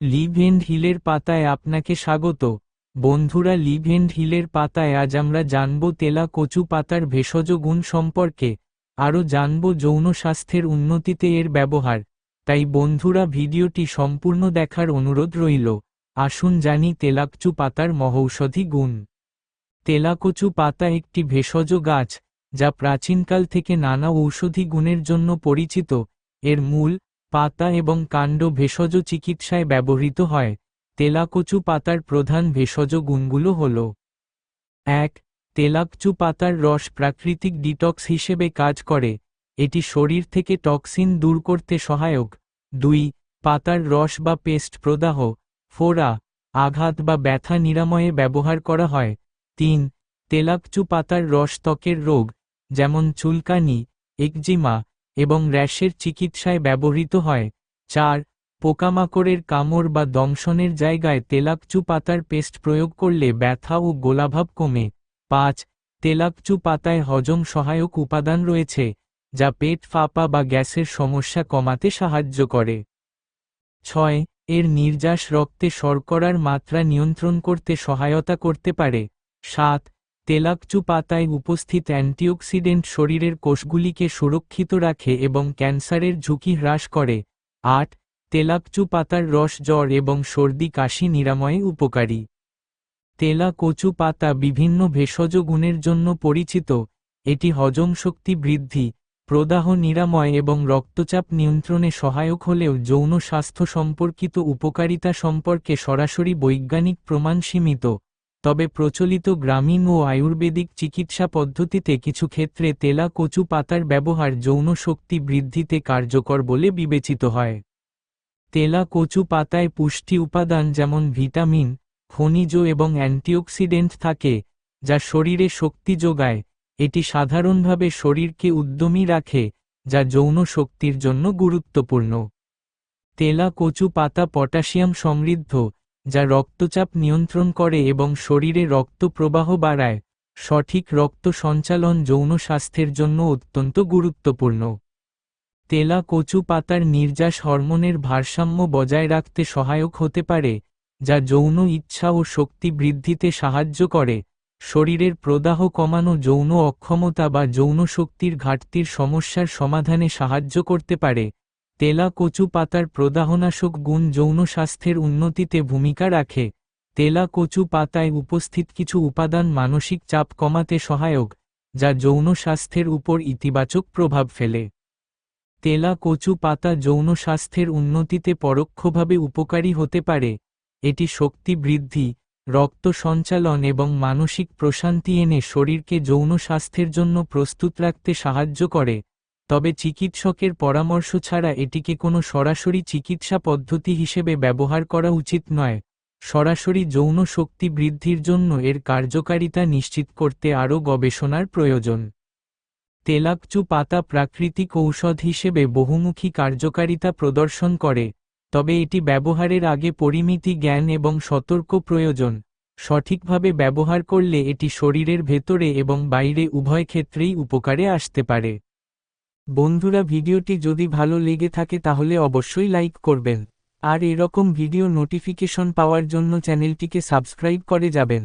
Leave and হিলের পাতায় আপনাকে স্বাগত। বন্ধুরা লিভ এন্ড হিলের পাতায় আজ আমরা জানব তেলা কচু পাতার ভেষজ গুণ সম্পর্কে। আরও জানব যৌন স্বাস্থ্যের উন্নতিতে এর ব্যবহার। তাই বন্ধুরা, ভিডিওটি সম্পূর্ণ দেখার অনুরোধ রইল। আসুন জানি তেলাকচু পাতার মহৌষধি গুণ। তেলাকচু পাতা একটি ভেষজ গাছ, যা প্রাচীনকাল থেকে নানা ঔষধি গুণের জন্য পরিচিত। এর মূল পাতা এবং কাণ্ড ভেষজ চিকিৎসায় ব্যবহৃত হয়। তেলাকচু পাতার প্রধান ভেষজ গুণগুলো হল এক, তেলাকচু পাতার রস প্রাকৃতিক ডিটক্স হিসেবে কাজ করে, এটি শরীর থেকে টক্সিন দূর করতে সহায়ক। দুই, পাতার রস বা পেস্ট প্রদাহ। ফোড়া আঘাত বা ব্যথা নিরাময়ে ব্যবহার করা হয়। তিন, তেলাকচু পাতার রস ত্বকের রোগ, যেমন চুলকানি, একজিমা এবং র্যাশের চিকিৎসায় ব্যবহৃত হয়। চার, পোকামাকড়ের কামড় বা দংশনের জায়গায় তেলাকচু পাতার পেস্ট প্রয়োগ করলে ব্যথা ও গোলাভাব কমে। পাঁচ, তেলাকচু পাতায় হজম সহায়ক উপাদান রয়েছে, যা পেট ফাঁপা বা গ্যাসের সমস্যা কমাতে সাহায্য করে। ছয়, এর নির্যাস রক্তে শর্করার মাত্রা নিয়ন্ত্রণ করতে সহায়তা করতে পারে। সাত তেলাকচু পাতায় উপস্থিত অ্যান্টিঅক্সিডেন্ট শরীরের কোষগুলিকে সুরক্ষিত রাখে এবং ক্যান্সারের ঝুঁকি হ্রাস করে। আট তেলাকচু পাতার রস, জ্বর এবং সর্দি কাশি নিরাময়ে উপকারী। তেলা কচু পাতা বিভিন্ন ভেষজ গুণের জন্য পরিচিত। এটি হজম শক্তি বৃদ্ধি, প্রদাহ নিরাময় এবং রক্তচাপ নিয়ন্ত্রণে সহায়ক হলেও যৌন স্বাস্থ্য সম্পর্কিত উপকারিতা সম্পর্কে সরাসরি বৈজ্ঞানিক প্রমাণ সীমিত। তবে প্রচলিত গ্রামীণ ও আয়ুর্বেদিক চিকিৎসা পদ্ধতিতে কিছু ক্ষেত্রে তেলা কচু পাতার ব্যবহার যৌন শক্তি বৃদ্ধিতে কার্যকর বলে বিবেচিত হয়। তেলা কচু পাতায় পুষ্টি উপাদান যেমন ভিটামিন, খনিজ এবং অ্যান্টিঅক্সিডেন্ট থাকে, যা শরীরে শক্তি যোগায়, এটি সাধারণভাবে শরীরকে উদ্যমী রাখে, যা যৌন শক্তির জন্য গুরুত্বপূর্ণ। তেলা কচু পাতা পটাশিয়াম সমৃদ্ধ যা রক্তচাপ নিয়ন্ত্রণ করে এবং শরীরে রক্ত প্রবাহ বাড়ায়, সঠিক রক্ত সঞ্চালন যৌন স্বাস্থ্যের জন্য অত্যন্ত গুরুত্বপূর্ণ। তেলা কচু পাতার নির্যাস হরমোনের ভারসাম্য বজায় রাখতে সহায়ক হতে পারে, যা যৌন ইচ্ছা ও শক্তি বৃদ্ধিতে সাহায্য করে, শরীরের প্রদাহ কমানো যৌন অক্ষমতা বা যৌন শক্তির ঘাটতির সমস্যার সমাধানে সাহায্য করতে পারে। তেলা কচু পাতার প্রদাহনাশক গুণ যৌন স্বাস্থ্যের উন্নতিতে ভূমিকা রাখে। তেলা কচু পাতায় উপস্থিত কিছু উপাদান মানসিক চাপ কমাতে সহায়ক, যা যৌন স্বাস্থ্যের উপর ইতিবাচক প্রভাব ফেলে। তেলা কচু পাতা যৌন স্বাস্থ্যের উন্নতিতে পরোক্ষভাবে উপকারী হতে পারে। এটি শক্তি বৃদ্ধি, রক্ত সঞ্চালন এবং মানসিক প্রশান্তি এনে শরীরকে যৌন স্বাস্থ্যের জন্য প্রস্তুত রাখতে সাহায্য করে। তবে চিকিৎসকের পরামর্শ ছাড়া এটিকে কোনো সরাসরি চিকিৎসা পদ্ধতি হিসেবে ব্যবহার করা উচিত নয়। সরাসরি যৌন শক্তি বৃদ্ধির জন্য এর কার্যকারিতা নিশ্চিত করতে আরও গবেষণার প্রয়োজন। তেলাকচু পাতা প্রাকৃতিক ঔষধ হিসেবে বহুমুখী কার্যকারিতা প্রদর্শন করে, তবে এটি ব্যবহারের আগে পরিমিতি, জ্ঞান এবং সতর্ক প্রয়োজন। সঠিকভাবে ব্যবহার করলে এটি শরীরের ভেতরে এবং বাইরে উভয় ক্ষেত্রেই উপকারে আসতে পারে। বন্ধুরা ভিডিওটি যদি ভালো লেগে থাকে তাহলে অবশ্যই লাইক করবেন। আর এরকম ভিডিও নোটিফিকেশন পাওয়ার জন্য চ্যানেলটিকে সাবস্ক্রাইব করে যাবেন।